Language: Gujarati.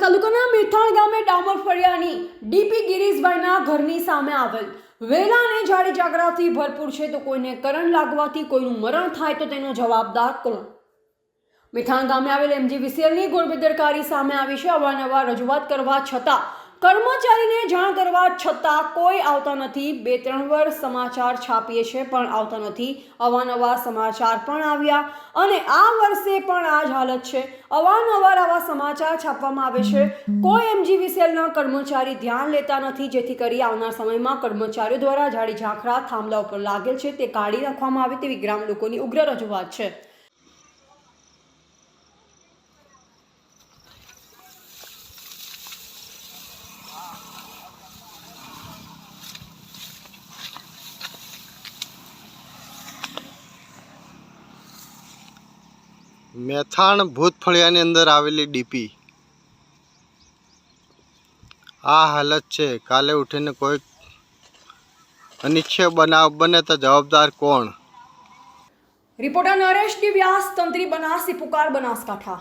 તાલુકાના મેથાણ ગામે ડામર ફળિયાની ડીપી ગિરીશભાઈના ઘરની સામે આવેલ. વેલાને જાડી જાગરાથી ભરપૂર છે તો કોઈને કરંટ લાગવાથી કોઈનું મરણ થાય તો તેનો જવાબદાર કોણ? મિથાણ ગામે આવેલ એમજી વિસેલની ગોળબેદરકારી સામે આવી છે. અવારનવાર રજૂઆત કરવા છતાં કર્મચારીને જાણ કરવા છતાં કોઈ આવતા નથી. બે ત્રણ વર્ષ સમાચાર છાપીએ છે, પણ આવતા નથી. અવાનવા સમાચાર પણ આવ્યા અને આ વર્ષે પણ આ જ હાલત છે. અવારનવાર આવા સમાચાર છાપવામાં આવે છે. કોઈ એમજી વિસેલના કર્મચારી ધ્યાન લેતા નથી, જેથી કરી આવનાર સમયમાં કર્મચારીઓ દ્વારા જાડી ઝાંખરા થાંભલા ઉપર લાગેલ છે તે કાઢી નાખવામાં આવે તેવી ગ્રામ લોકોની ઉગ્ર રજૂઆત છે. મેથાણ ભૂતફળિયાની અંદર આવેલી ડીપી. આ હાલત છે. કાલે ઉઠીને કોઈ અનિચ્છય બનાવ બને તો જવાબદાર કોણ? રિપોર્ટર નરેશ વ્યાસ તંત્રી બનાસી પુકાર બનાસકાંઠા.